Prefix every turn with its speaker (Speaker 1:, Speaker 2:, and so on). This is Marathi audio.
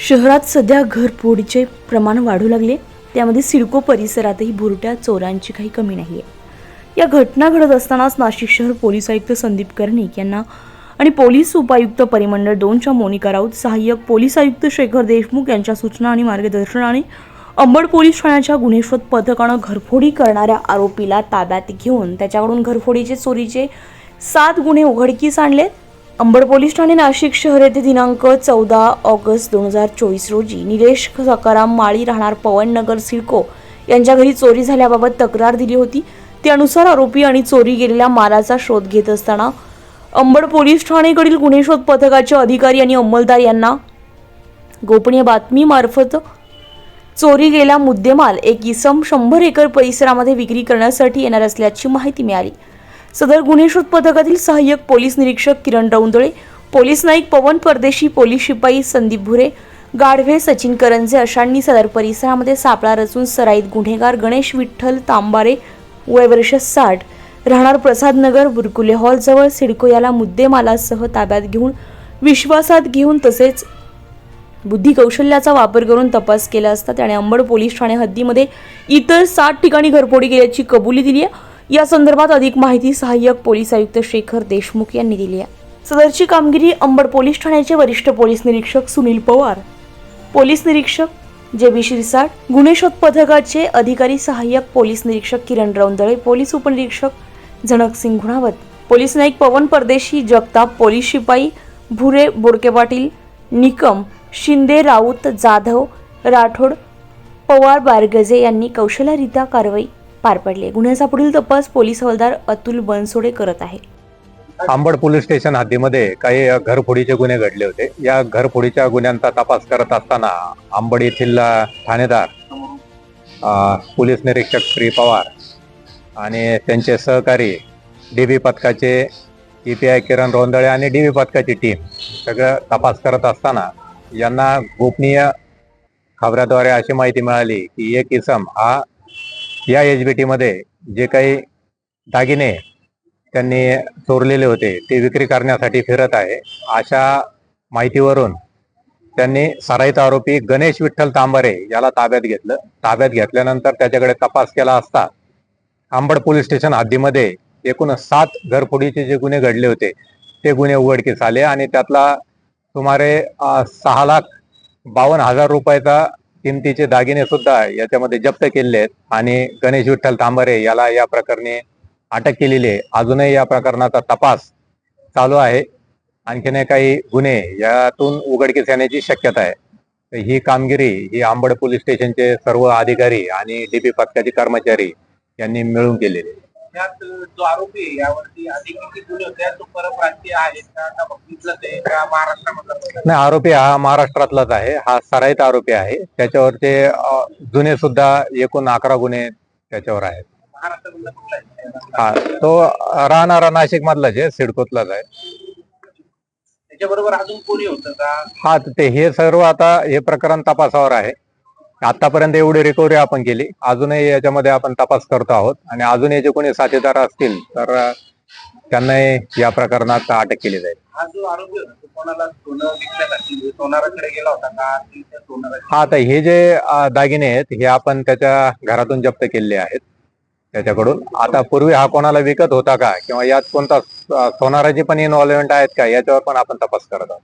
Speaker 1: शहरात सध्या घरफोडीचे प्रमाण वाढू लागले. त्यामध्ये सिडको परिसरातही बुरट्या चोरांची काही कमी नाही आहे या घटना घडत असतानाच नाशिक शहर पोलीस आयुक्त संदीप कर्णिक यांना आणि पोलीस उपायुक्त परिमंडळ दोनच्या मोनिका राऊत सहाय्यक पोलीस आयुक्त शेखर देशमुख यांच्या सूचना आणि मार्गदर्शनाने अंबड पोलीस ठाण्याच्या गुन्हे शोध पथकानं घरफोडी करणाऱ्या आरोपीला ताब्यात घेऊन त्याच्याकडून घरफोडीचे चोरीचे सात गुन्हे उघडकीस आणले अंबड पोलीस ठाणे नाशिक शहर येथे दिनांक चौदा ऑगस्ट दोन हजार चोवीस रोजी निलेश सकाराम माळी राहणार पवननगर सिडको यांच्या घरी चोरी झाल्याबाबत तक्रार दिली होती. त्यानुसार आरोपी आणि चोरी गेलेल्या मालाचा शोध घेत असताना अंबड पोलीस ठाणेकडील गुन्हे शोध पथकाचे अधिकारी आणि अंमलदार यांना गोपनीय बातमीमार्फत चोरी गेला मुद्देमाल एक इसम शंभर एकर परिसरामध्ये विक्री करण्यासाठी येणार असल्याची माहिती मिळाली. सदर गुन्हे शोध पथकातील सहाय्यक पोलीस निरीक्षक किरण रौंदळे पोलीस नाईक पवन परदेशी पोलीस शिपाई संदीप भुरे गाढवे सचिन करंजे अशांनी सदर परिसरामध्ये सापळा रचून सराईत गुन्हेगार गणेश विठ्ठल तांबारे वय वर्ष साठ राहणार प्रसादनगर बुरकुले हॉलजवळ सिडको याला मुद्देमालासह ताब्यात घेऊन विश्वासात घेऊन तसेच बुद्धी कौशल्याचा वापर करून तपास केला असता त्याने अंबड पोलीस ठाणे हद्दीमध्ये इतर सात ठिकाणी घरफोडी केल्याची कबुली दिली आहे. या संदर्भात अधिक माहिती सहाय्यक पोलीस आयुक्त शेखर देशमुख यांनी दिली आहे. सदरची कामगिरी अंबड पोलीस ठाण्याचे वरिष्ठ पोलीस निरीक्षक सुनील पवार पोलीस निरीक्षक जे बी शिरसाट गुन्हे शोध पथकाचे अधिकारी सहाय्यक पोलीस निरीक्षक किरण रौंदळे पोलीस उपनिरीक्षक झणकसिंग घुणावत पोलीस नाईक पवन परदेशी जगताप पोलीस शिपाई भुरे बोडके पाटील निकम शिंदे राऊत जाधव राठोड पवार बारगजे यांनी कौशल्यारित्या कारवाई पार पडले. गुन्ह्याचा पुढील तपास पोलीस हवालदार अतुल बनसोडे करत आहे.
Speaker 2: आंबड पोलीस स्टेशन हद्दीमध्ये काही घरफोडीचे गुन्हे घडले होते. या घरफोडीच्या गुन्ह्यांचा तपास करत असताना आंबड येथील ठाणेदार पोलीस निरीक्षक श्री पवार आणि त्यांचे सहकारी डी बी पथकाचे E P I Kiran Rondale आणि डी बी पथकाची टीम सगळं तपास करत असताना यांना गोपनीय खबऱ्याद्वारे अशी माहिती मिळाली की एक इसम हा या एच जे काही दागिने त्यांनी चोरलेले होते ते विक्री करण्यासाठी फिरत आहे. अशा माहितीवरून त्यांनी सराईत आरोपी गणेश विठ्ठल तांबारे याला ताब्यात घेतलं. ताब्यात घेतल्यानंतर त्याच्याकडे तपास केला असता आंबड पोलीस स्टेशन हद्दीमध्ये एकूण सात घरफोडीचे जे गुन्हे घडले होते ते गुन्हे उघडकीस आले आणि त्यातला सुमारे सहा लाख बावन्न हजार रुपयाचा किमतीचे दागिने सुद्धा याच्यामध्ये जप्त केलेले आहेत. आणि गणेश विठ्ठल तांबरे याला या प्रकरणी अटक केलेली आहे. अजूनही या प्रकरणाचा तपास चालू आहे. आणखीन काही गुन्हे यातून उघडकीस येण्याची शक्यता आहे. तर ही कामगिरी ही आंबड पोलीस स्टेशनचे सर्व अधिकारी आणि डीपी पथकाचे कर्मचारी यांनी मिळून केलेली आहे.
Speaker 3: त्यात जो आरोपी आहे यावरती अधिक किती गुन्हे होते तो परप्रांतीय आहे का? बघितलं ते का? महाराष्ट्रामधला
Speaker 2: नाही आरोपी हा महाराष्ट्रातलाच आहे. हा सराईत आरोपी आहे. त्याच्यावरचे जुने सुद्धा एकूण अकरा गुन्हे त्याच्यावर आहेत.
Speaker 3: महाराष्ट्रामधला कुठला आहे?
Speaker 2: हा तो राहणारा नाशिक मधलाच आहे सिडकोतलाच आहे.
Speaker 3: त्याच्याबरोबर अजून कोणी होतं का?
Speaker 2: हा ते हे सर्व आता हे प्रकरण तपासावर आहे. आतापर्यंत एवढी रिकव्हरी आपण केली. अजूनही याच्यामध्ये आपण तपास करतो आहोत. आणि अजून याचे कोणी साथीदार असतील तर त्यांनाही या प्रकरणात अटक केली जाईल.
Speaker 3: हा जो आरोपी होता तो कोणाला सोनं विकण्यासाठी सोनाराकडे गेला होता का? की त्या सोनाराची
Speaker 2: हा आता हे जे दागिने आहेत हे आपण त्याच्या घरातून जप्त केलेले आहेत त्याच्याकडून. आता पूर्वी हा कोणाला विकत होता का? किंवा यात कोणता सोनाराची पण इन्व्हॉल्वमेंट आहेत का? याच्यावर पण आपण तपास करत आहोत.